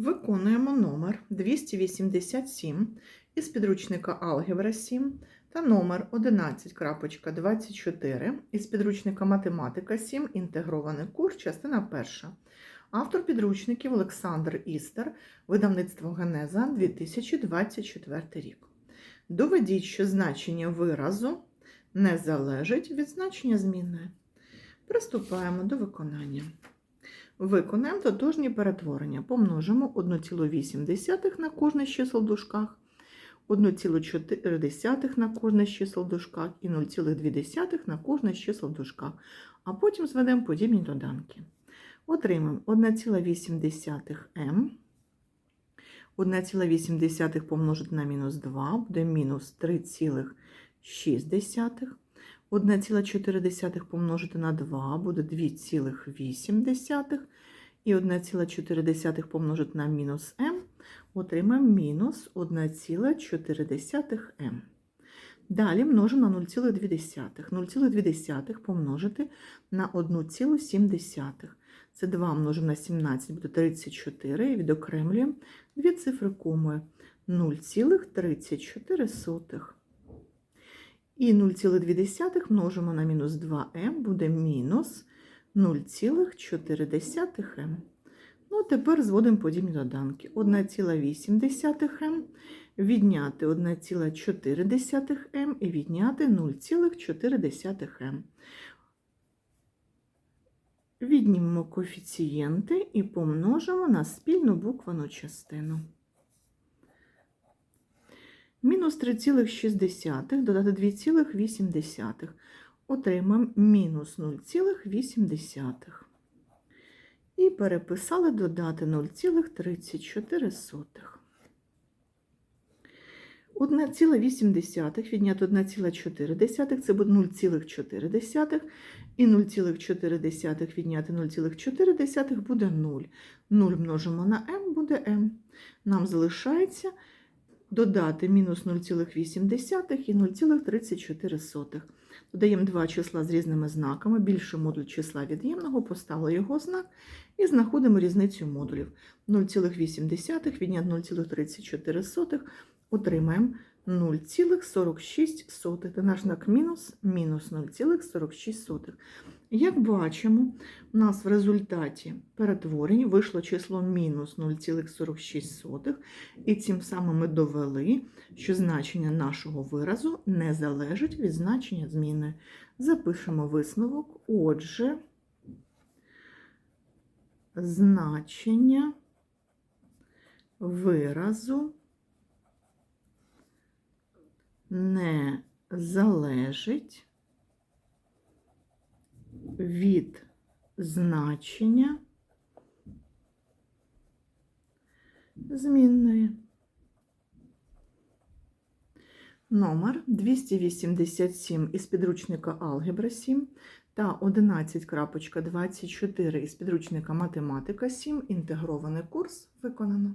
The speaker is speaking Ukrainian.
Виконуємо номер 287 із підручника Алгебра 7 та номер 11.24 із підручника Математика 7. Інтегрований курс, частина перша. Автор підручників Олександр Істер, видавництво Генеза 2024 рік. Доведіть, що значення виразу не залежить від значення змінної. Приступаємо до виконання. Виконаємо тотожні перетворення. Помножимо 1,8 на кожне з чисел в дужках, 1,4 на кожне з чисел в дужках і 0,2 на кожне з чисел в дужках. А потім зведемо подібні доданки. Отримаємо 1,8m. 1,8 помножити на мінус 2 буде мінус 3,6. 1,4 помножити на 2 буде 2,8. І 1,4 помножити на мінус m отримаємо мінус 1,4m. Далі множимо на 0,2. 0,2 помножити на 1,7. Це 2 множимо на 17 буде 34 і відокремлюємо дві цифри комою 0,34. І 0,2 множимо на мінус 2m буде мінус 0,4m. Ну, тепер зводимо подібні доданки. 1,8m відняти 1,4m і відняти 0,4m. Віднімемо коефіцієнти і помножимо на спільну буквену частину. Мінус 3,6 додати 2,8. Отримаємо мінус 0,8. І переписали додати 0,34. 1,8 відняти 1,4 це буде 0,4. І 0,4 відняти 0,4 буде 0. 0 множимо на m буде m. Нам залишається додати мінус 0,8 і 0,34. Додаємо два числа з різними знаками. більше модуль числа від'ємного, поставили його знак і знаходимо різницю модулів. 0,8 відняти 0,34 отримаємо 0,46. Це наш знак мінус, мінус 0,46. Як бачимо, у нас в результаті перетворень вийшло число мінус 0,46, і цим самим ми довели, що значення нашого виразу не залежить від значення зміни. Запишемо висновок. Отже, значення виразу не залежить від значення змінної. Номер 287 із підручника Алгебра 7 та 11.24 із підручника Математика 7. Інтегрований курс виконано.